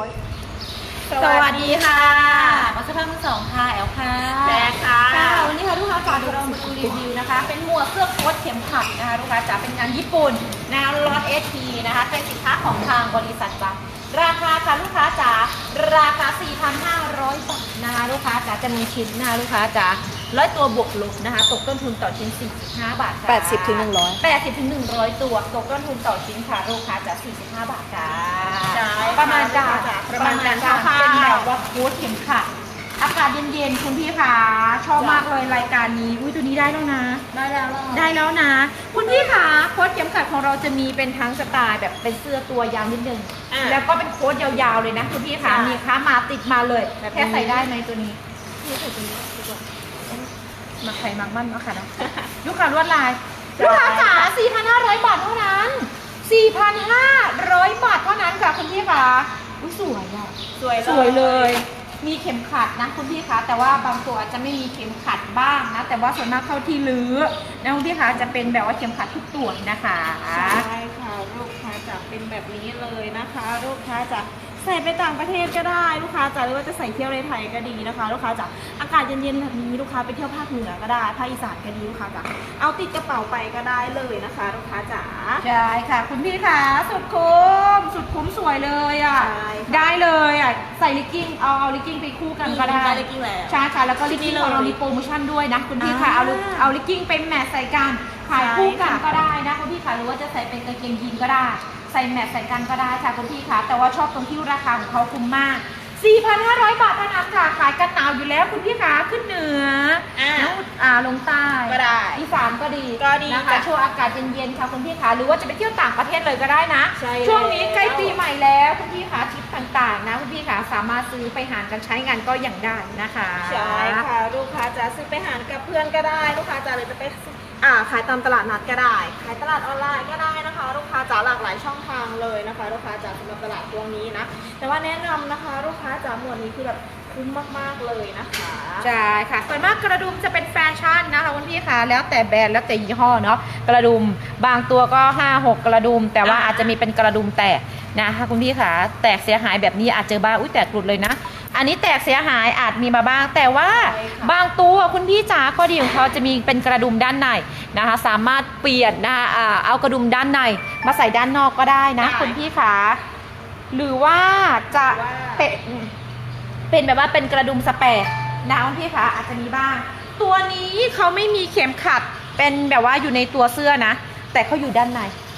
ร้อยสวัสดีค่ะมาสภาพมือสองค่ะแอลค่ะแจ๊คค่ะค่ะวันนี้ค่ะลูกค้าจ๋าเดี๋ยวเรามาดูรีวิวนะคะ เป็นหมวกเสื้อโค้ทเข็มขัดนะคะลูกค้าจ๋าเป็นงานญี่ปุ่นนะคะล็อตเอทีนะคะเป็นสินค้าของทางบริษัทจ้ะราคาค่ะลูกค้าจ๋าราคา 4,500 บาทนะคะลูกค้าจ๋าจำนวนชิ้นนะคะลูกค้าจ๋าร้อยตัวบวกลบนะคะ ตกต้นทุนต่อชิ้น 45 บาทค่ะ80ถึง100 80ถึง100 ตัว ตกต้นทุนต่อชิ้นค่ะลูกค้าจ๋า45 บาทค่ะใช่ ประมาณจ้าค่ะประมาณนั้นค่ะค่ะเป็นแบบว่าโค้ทเข็มขัดอากาศเย็นๆคุณพี่ขาชอบมากเลยรายการนี้อุ้ยตัวนี้ได้แล้วนะ ได้แล้วเหรอได้แล้วนะ คุณพี่ขาโค้ทเข็มขัดของเราจะมีเป็นทั้งสไตล์แบบเป็นเสื้อตัวยาวนิดนึงอะแล้วก็เป็นโค้ทยาวๆเลยนะคุณพี่ขาใช่มีค้ามาติดมาเลยแบบนี้ แค่ใส่ได้ไหมตัวนี้ นี่ใส่ตัวนี้ดีกว่า มาไข่มักมั่นมาค่ะนะลูกค้าลวดลายใช่ลูกค้าจ๋า4,500 บาทเท่านั้น 4,500 บาทเท่านั้นค่ะคุณพี่ขาอุ้ยสวยอะ สวยสวยเลย มีเข็มขัดนะคุณพี่คะ แต่ว่าบางตัวอาจจะไม่มีเข็มขัดบ้างนะ แต่ว่าส่วนมากเข้าที่ลื้อนะคุณพี่คะจะเป็นแบบว่าเข็มขัดทุกตัวนะคะ ใช่ค่ะลูกค้าจะเป็นแบบนี้เลยนะคะ ลูกค้าจะ ใส่ไปต่างประเทศก็ได้ลูกค้าจะหรือว่าจะใส่เที่ยวในไทยก็ดีนะคะ ลูกค้าจะอากาศเย็นๆแบบนี้ลูกค้าไปเที่ยวภาคเหนือก็ได้ภาคอีสานก็ดีลูกค้าจะเอาติดกระเป๋าไปก็ได้เลยนะคะ ลูกค้าจ๋าใช่ค่ะ คุณพี่คะสุดคุ้มสุดคุ้มสวยเลยอะใช่ค่ะได้เลยอะใส่ลิกกิ้งเอาเอาลิกกิ้งไปคู่กันก็ได้ได้ลิกกิ้งแล้วใช่ค่ะแล้วก็ลิกกิ้งของเรามีโปรโมชั่นด้วยนะคุณพี่ค่ะอ่าเอาลิเอาลิกกิ้งเป็นแมทใส่กันขายคู่กันใช่ค่ะก็ได้นะคุณพี่ค่ะหรือว่าจะใส่เป็นกางเกงยีนก็ได้ ใส่แมทใส่กันก็ได้ค่ะคุณพี่ค่ะแต่ว่าชอบตรงที่ราคาของเขาคุ้มมาก 4,500 บาทเท่านั้นค่ะขายกันหนาวอยู่แล้วคุณพี่ค่ะขึ้นเหนืออ่า แล้วอ่าลงใต้ก็ได้ อีสานก็ดีก็ดีนะคะจ้ะช่วงอากาศเย็นๆค่ะคุณพี่ค่ะหรือว่าจะไปเที่ยวต่างประเทศเลยก็ได้นะใช่ช่วงนี้แล้ว ใกล้ปีใหม่แล้วคุณพี่ค่ะทริปต่างๆ นะคุณพี่ค่ะสามารถซื้อไปหารกันใช้งานก็อย่างได้นะคะ ใช่ค่ะ ลูกค้าจะซื้อไปหารกับเพื่อนก็ได้ ลูกค้าจะเลยจะไป อ่าขายตามตลาดนัดก็ได้ ขายตลาดออนไลน์ก็ได้นะคะ ลูกค้าจะหลากหลายช่องทางเลยนะคะ ลูกค้าจะสำหรับตลาดตัวนี้นะ แต่ว่าแนะนำนะคะ ลูกค้าจะหมวดนี้คือแบบคุ้มมากๆเลยนะคะใช่ค่ะส่วนมากกระดุมจะเป็นแฟชั่นนะคะคุณพี่ค่ะแล้วแต่แบรนด์แล้วแต่ยี่ห้อเนาะกระดุมบางตัวก็ 5 6 กระดุม แต่ว่าอาจจะมีเป็นกระดุมแตกนะคะคุณพี่ค่ะแตกเสียหายแบบนี้อาจเจอบ้างอุ้ยแตกหลุดเลยนะ อันนี้แตกเสียหายอาจมีมาบ้าง แต่ว่าใช่ค่ะบางตัวคุณพี่จ๋าข้อดีของเขาจะมีเป็นกระดุมด้านในนะคะ สามารถเปลี่ยนนะคะอ่าเอากระดุมด้านในมาใส่ด้านนอกก็ได้นะได้คุณพี่ค่ะหรือว่าจะว่าเป็นเป็นแบบว่าเป็นกระดุมสแปรนะคุณพี่คะอาจจะมีบ้าง ตัวนี้เขาไม่มีเข็มขัดเป็นแบบว่าอยู่ในตัวเสื้อนะ แต่เขาอยู่ด้านในอ๋อ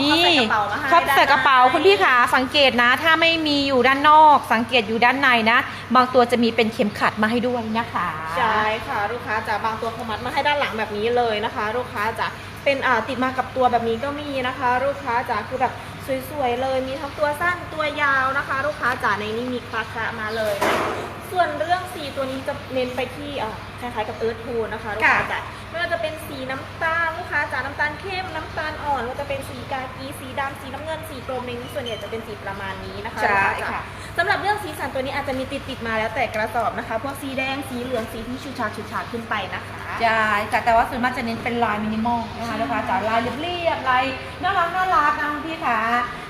นี่เขาใส่กระเป๋ามาให้เขาใส่กระเป๋าด้นในคุณพี่คะสังเกตนะ ถ้าไม่มีอยู่ด้านนอก สังเกตอยู่ด้านในนะ บางตัวจะมีเป็นเข็มขัดมาให้ด้วยนะคะ ใช่ค่ะลูกค้าจะบางตัวเขามัดมาให้ด้านหลังแบบนี้เลยนะคะ ลูกค้าจะเป็นอ่าติดมากับตัวแบบนี้ก็มีนะคะ ลูกค้าจะคือแบบสวยๆเลย มีทั้งตัวสั้นตัวยาวนะคะ ลูกค้าจ๋าในนี้มีคลาคามาเลยนะส่วนเรื่องสีตัวนี้จะเน้นไปที่อ่าคล้ายๆกับเอิร์ธโทนนะคะลูกค้าจ๋า ไม่ว่าจะเป็นสีน้ำตาลลูกค้าจ๋าน้ำตาลเข้มน้ำตาลอ่อนว่าจะเป็นสีกากีสีดำสีน้ำเงินสีกรมในนี้ส่วนใหญ่จะเป็นสีประมาณนี้นะคะใช่ลูกาจ๋าค่ะสำหรับเรื่องสีสันตัวนี้อาจจะมีติดติดๆมาแล้วแต่กระสอบนะคะ พวกสีแดงสีเหลืองสีที่ชูชาดชูชาดขึ้นไปนะคะใช่ค่ะแต่ว่าส่วนมากจะเน้นเป็นลายมินิมอลนะคะลูกค้าจ๋าลายเรียบๆลายน่ารักน่ารักนะคุณพี่คะ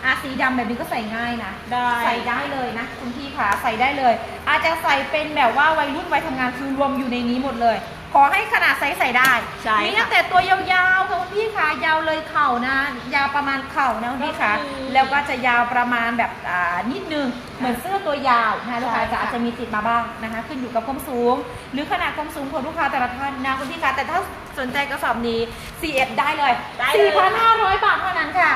อะสีดำแบบนี้ก็ใส่ง่ายนะได้ใส่ได้เลยนะคุณพี่ขาใส่ได้เลย อาจจะใส่เป็นแบบว่าวัยรุ่นวัยทำงานคือรวมอยู่ในนี้หมดเลย ขอให้ขนาดไซส์ใส่ได้ ใช่มีค่ะตั้งแต่ตัวยาวๆค่ะคุณพี่ขายาวเลยเข่านะ ยาวประมาณเข่านะคุณพี่ขาก็มีแล้วก็จะยาวประมาณแบบอ่านิดนึงเหมือนเสื้อตัวยาวนะคะลูกค้าใช่จะค่ะ อาจจะมีติดมาบ้างนะคะ ขึ้นอยู่กับความสูง หรือขนาดความสูงของลูกค้าแต่ละท่านนะคุณพี่คะแต่ถ้าสนใจกระสอบนี้ CF ได้เลยได้เลย 4,500 บาทเท่านั้นค่ะ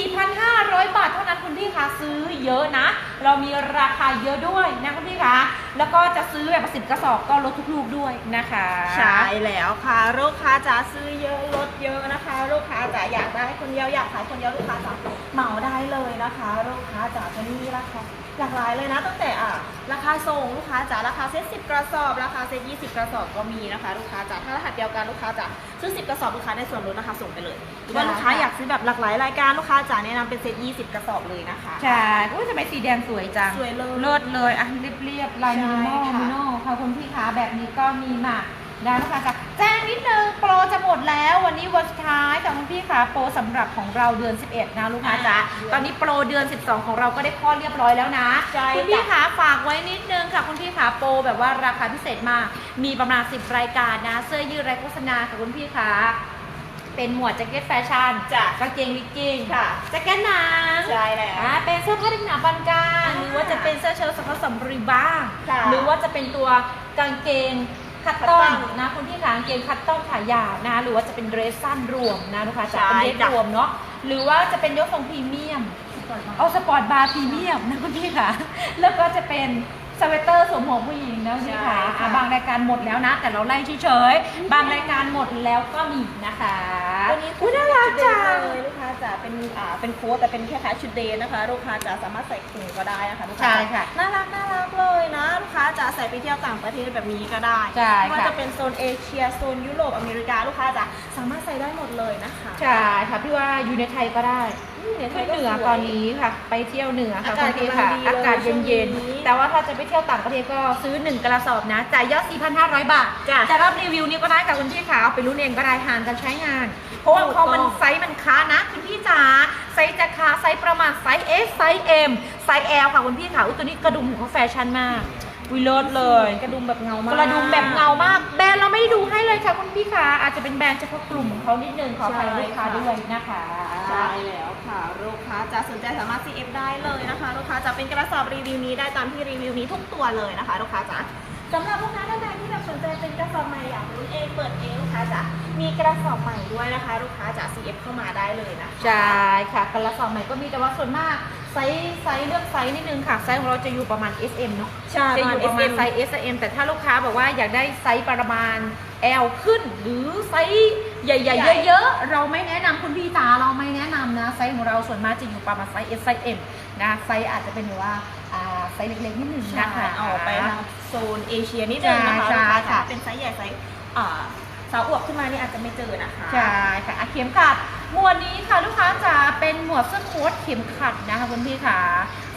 4,500 บาทเท่านั้นคุณพี่คะซื้อเยอะนะ เรามีราคาเยอะด้วยนะคุณพี่คะ แล้วก็จะซื้อแบบสิบกระสอบก็ลดทุกลูกด้วยนะคะ ใช่แล้วค่ะลูกค้าจ๋าซื้อเยอะลดเยอะนะคะ ลูกค้าจ๋าอยากได้คนเดียวอยากขายคนเดียวลูกค้าจ๋าเหมาได้เลยนะคะ ลูกค้าจ๋าจะมีราคาหลากหลายเลยนะตั้งแต่อะราคาส่งลูกค้าจ๋าราคาเซ็ตสิบกระสอบ ราคาเซ็ตยี่สิบกระสอบก็มีนะคะ ลูกค้าจ๋าถ้ารหัสเดียวกันลูกค้าจ๋าซื้อสิบกระสอบลูกค้าได้ส่วนลดนะคะส่งไปเลยหรือว่าลูกค้าอยากซื้อแบบหลากหลายรายการลูกค้าจ๋าแนะนำเป็นเซ็ตยี่สิบกระสอบเลยนะคะ ใช่อุ้ยทำไมสีแดงสวยจังสวยเลยเลิศเลยอะเรียบเรียบๆลายมินิมอลใช่ค่ะ มินิมอลค่ะคุณพี่คะแบบนี้ก็มีมานะลูกค้าจ๋าแจ้งนิดนึงโปรจะหมดแล้ววันนี้วันสุดท้ายค่ะคุณพี่ค่ะโปรสำหรับของเราเดือน 11 นะลูกค้าจ๋าอ่าตอนนี้โปรเดือน 12 ของเราก็ได้คลอดเรียบร้อยแล้วนะ ใช่คุณพี่จ้ะขาฝากไว้นิดนึงค่ะคุณพี่ขาโปรแบบว่าราคาพิเศษมาก มีประมาณ 10 รายการนะ เสื้อยืดไรโฆษณาค่ะคุณพี่ขา เป็นหมวดแจ็คเก็ตแฟชั่นจ้ะกางเกงลิกกิ้งค่ะแจ็คเก็ตหนังใช่แล้วอ่าเป็นเสื้อผ้าเด็กหนาบานกลางอ่าหรือว่าจะเป็นเสื้อเชิ้ตสกอตสำรีบ้างค่ะหรือว่าจะเป็นตัวกางเกงคัตตคัตตออนนนะคุณพี่ขากางเกงคัตตอนขายาวนะหรือว่าจะเป็นเดรสสั้นรวมนะลูกค้าจะใช่เป็นเดรสจ้ะรวมเนาะหรือว่าจะเป็นยกทรงพรีเมียมเอาสปอร์ตบาร์พรีเมียมนะคุณพี่ค่ะแล้วก็จะเป็น สเวตเตอร์สวมหัวผู้หญิงนะคุณพี่ค่ะใช่ค่ะอะบางรายการหมดแล้วนะ แต่เราไล่เฉยๆ บางรายการหมดแล้วก็มีนะคะตัวนี้อุ๊ยน่ารักจังเลยลูกค้าจะเป็นอ่าเป็นโค้ทแต่เป็นแค่แค่ชุดเดย์นะคะ ลูกค้าจะสามารถใส่ถุงก็ได้นะคะลูกค้าใช่ค่ะน่ารักน่ารักเลยนะลูกค้า จะใส่ไปเที่ยวต่างประเทศแบบนี้ก็ได้ใช่ไม่ว่าค่ะ จะเป็นโซนเอเชียโซนยุโรปอเมริกาลูกค้าจะสามารถใส่ได้หมดเลยนะคะใช่ค่ะพี่ว่าอยู่ในไทยก็ได้อืมขึ้นเหนือตอนนี้ค่ะ ไปเที่ยวเหนือค่ะอากาศคุณพี่ค่ะกำลังดีเลยอากาศเย็นช่วงนี้ๆแต่ว่าถ้าจะไปเที่ยวต่างประเทศก็ซื้อ 1 กระสอบนะจ่ายยอด 4,500 บาทจ้ะจะรับรีวิวนี้ก็ได้กับคุณพี่ค่ะเอาไปรุ่นเองก็ได้ห่างกันใช้งาน เพราะว่าถูกพอมันต้องไซส์มันค้านะ คุณพี่จ๋าไซส์จะค้าไซส์ประมาณไซส์ S ไซส์ M ไซส์ L ค่ะคุณพี่ค่ะอุ้ยตัวนี้กระดุมของเขาแฟชั่นมาก วิเลิศเลย กระดุมแบบเงามากกระดุมแบบเงามาก แบรนด์เราไม่ได้ดูให้เลยค่ะคุณพี่ค่ะอาจจะเป็นแบรนด์เฉพาะกลุ่มของเขานิดนึงขออภัยลูกค้าด้วยนะคะใช่แล้วค่ะลูกค้าจะสนใจสามารถ CF ได้เลยนะคะ ลูกค้าจะเป็นกระสอบรีวิวนี้ได้ตามที่รีวิวนี้ทุกตัวเลยนะคะ ลูกค้าจ๋าสำหรับลูกค้าท่านใดที่แบบสนใจเป็นกระสอบใหม่อยากรุ่นเองเปิดเองลูกค้าจ๋ามีกระสอบใหม่ด้วยนะคะ ลูกค้าจ๋า CF เข้ามาได้เลยนะคะใช่ค่ะกระสอบใหม่ก็มีแต่ว่าส่วนมาก ไซส์ไซส์เลือกไซส์นิดนึงค่ะ ไซส์ของเราจะอยู่ประมาณ S M เนาะใช่จะอยู่ประมาณ SM ไซส์ S M แต่ถ้าลูกค้าบอกว่าอยากได้ไซส์ประมาณ L ขึ้น หรือไซส์ใหญ่ใหญ่ๆเยอะๆเราไม่แนะนำคุณพี่จ๋าเราไม่แนะนำนะไซส์ของเราส่วนมากจะอยู่ประมาณไซส์ S ไซส์ M นะไซส์อาจจะเป็นแบบว่าอ่าไซส์เล็กๆนิดนึงนะนะคะคะออกไปทางโซนเอเชียนิดนึงนะคะใช่ลูกค้าใช่จ๋าค่ะเป็นไซส์ใหญ่ไซส์อ่าสาวอวบขึ้นมานี่อาจจะไม่เจอนะคะใช่ค่ะอะเข็มขัด หมวดนี้ค่ะลูกค้าจ๋าเป็นหมวดเสื้อโค้ทเข็มขัดนะคะคุณพี่ค่ะ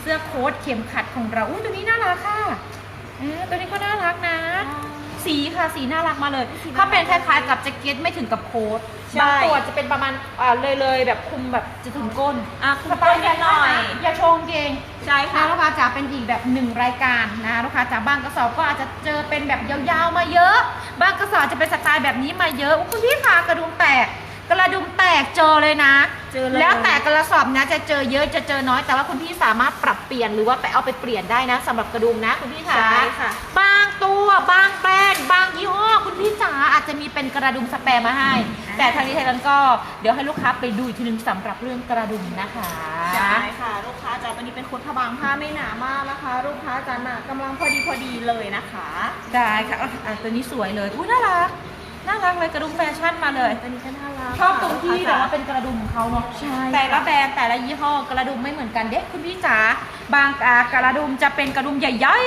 เสื้อโค้ทเข็มขัดของเราอุ้ยตัวนี้น่ารักค่ะเออตัวนี้ก็น่ารักนะ สีค่ะสีน่ารักมาเลยสีน่ารักถ้าเป็นคล้ายๆกับแจ็คเก็ตไม่ถึงกับโค้ทใช่บางตัวจะเป็นประมาณอ่าเลยเลยๆแบบคลุมแบบจะถึงก้นอะคุณสป้าบายแค่หน่อย อย่าโชงเกงใช่ค่ะนะลูกค้าจ๋าเป็นอีกแบบหนึ่งรายการนะลูกค้าจ๋าบางกระสอบก็อาจจะเจอเป็นแบบยาวๆมาเยอะ บางกระสอบจะเป็นสไตล์แบบนี้มาเยอะอุ๊ยคุณพี่คะกระดุมแตก กระดุมแตกเจอเลยนะ เจอเลย แล้วแต่กระสอบนะจะเจอเยอะจะเจอน้อย แต่ว่าคุณพี่สามารถปรับเปลี่ยนหรือว่าไปเอาไปเปลี่ยนได้นะสำหรับกระดุมนะคุณพี่คะใช่ค่ะ บางตัวบางแบรนด์บางยี่ห้อคุณพี่จ๋าอาจจะมีเป็นกระดุมสแปรมาให้ แต่ทางนี้ทางนั้นก็เดี๋ยวให้ลูกค้าไปดูอีกทีนึงสำหรับเรื่องกระดุมนะคะใช่ค่ะ ลูกค้าจ๋าตัวนี้เป็นโค้ทผ้าบางผ้าไม่หนามากนะคะ ลูกค้าจ๋าหนากำลังพอดีพอดีเลยนะคะ ได้ค่ะอะอะตัวนี้สวยเลยอุ้ยน่ารัก น่ารักเลยกระดุมแฟชั่นมาเลยตัวนี้ก็น่ารักชอบตรงที่ค่ะแต่ว่าเป็นกระดุมของเขาเนาะใช่แต่ละแบรนด์แต่ละยี่ห้อกระดุมไม่เหมือนกันเด็กคุณพี่จ๋าบางอ่ากระดุมจะเป็นกระดุมใหญ่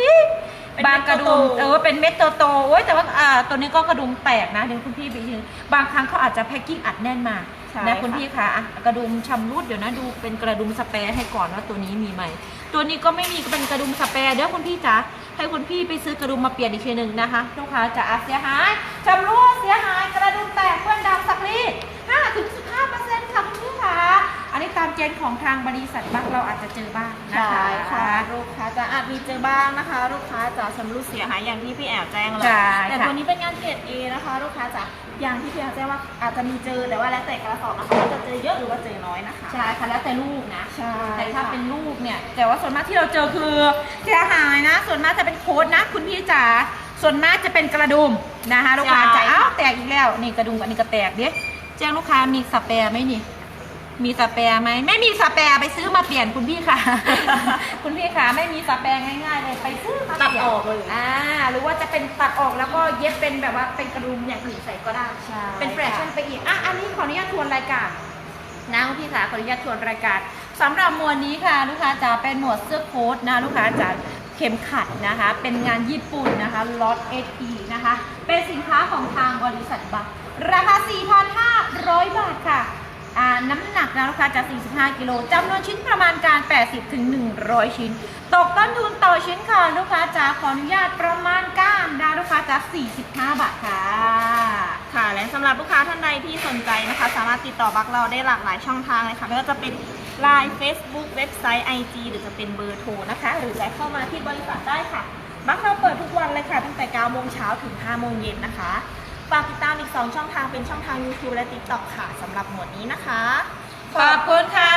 ๆ บางกระดุมเออเป็นเม็ดโตๆโอ้ยแต่ว่าอ่าตัวนี้ก็กระดุมแตกนะเดี๋ยวคุณพี่ไปยืนบางครั้งเขาอาจจะแพ็กกิ้งอัดแน่นมาใช่นะคุณค่ะพี่คะอะกระดุมชำรุดเดี๋ยวนะดูเป็นกระดุมสแปรให้ก่อนว่าตัวนี้มีไหมตัวนี้ก็ไม่มีก็เป็นกระดุมสแปรเดี๋ยวคุณพี่จ๋า ให้คุณพี่ไปซื้อกระดุมมาเปลี่ยนอีกทีหนึ่งนะคะ ลูกค้าจะอาเสียหายชำรุดเสียหายกระดุมแตกเปื้อนดำสักรีด5ถึง15เปอร์เซ็นต์ค่ะคุณพี่คะอันนี้ตามเจนของทางบริษัทบักเราอาจจะเจอบ้างนะใช่คะ ค่ะลูกค้าจะอาจมีเจอบ้างนะคะ ลูกค้าจะชำรุดเสียหายอย่างที่พี่แอบแจ้งเลยใช่แต่ค่ะตัวนี้เป็นงานเกรด A นะคะ ลูกค้าจะ อย่างที่พี่แอบแจ้งว่าอาจจะมีเจอแต่ว่าแล้วแต่กระสอบนะคะว่าจะเจอเยอะหรือว่าเจอน้อยนะคะใช่ค่ะแล้วแต่ลูกนะ ใช่แต่ถ้าเป็นลูกเนี่ย แต่ว่าส่วนมากที่เราเจอคือเสียหายนะ ส่วนมากจะเป็นโค้ดนะ คุณพี่จ๋าส่วนมากจะเป็นกระดุมนะคะลูกค้าจะอ้าวแตกอีกแล้วนี่กระดุมอันนี้ก็แตกเดี๋ยวแจ้งลูกค้ามีสแปรไหมนี่ มีสแปรไหมไม่มีสแปรไปซื้อมาเปลี่ยนคุณพี่ค่ะ คุณพี่ค่ะไม่มีสแปรง่ายๆเลยไปซื้อมาตัดเปลี่ยนออกเลยอ่าหรือว่าจะเป็นตัดออกแล้วก็เย็บเป็นแบบว่าเป็นกระดุมอย่างอื่นใส่ก็ได้ใช่เป็นแฟชั่นไปอีกอะอันนี้ขออนุญาตทวนรายการนะคุณพี่ขาขออนุญาตทวนรายการสำหรับหมวดนี้ค่ะลูกค้าจะเป็นหมวดเสื้อโค้ทนะลูกค้าจะเข็มขัดนะคะ เป็นงานญี่ปุ่นนะคะล็อตเอทีนะคะ เป็นสินค้าของทางบริษัทบัคราคา 4,500 บาทค่ะอ่า น้ำหนักนะลูกค้าจะ45กิโลจำนวนชิ้นประมาณการ 80ถึง100 ชิ้น ตกต้นทุนต่อชิ้นค่ะลูกค้าจ๋าขออนุญาตประมาณการนะลูกค้าจ๋า45 บาทค่ะ ค่ะ และสำหรับลูกค้าท่านใดที่สนใจนะคะ สามารถติดต่อบักเราได้หลากหลายช่องทางเลยค่ะไม่ว่าจะเป็น Line Facebook เว็บไซต์ IG หรือจะเป็นเบอร์โทรนะคะ หรือจะเข้ามาที่บริษัทได้ค่ะบักเราเปิดทุกวันเลยค่ะ ตั้งแต่9โมงเช้าถึง5โมงเย็นนะคะ ฝากติดตามอีก 2 ช่องทางเป็นช่องทาง YouTube และ TikTok ค่ะสำหรับหมวดนี้นะคะ ขอบคุณค่ะ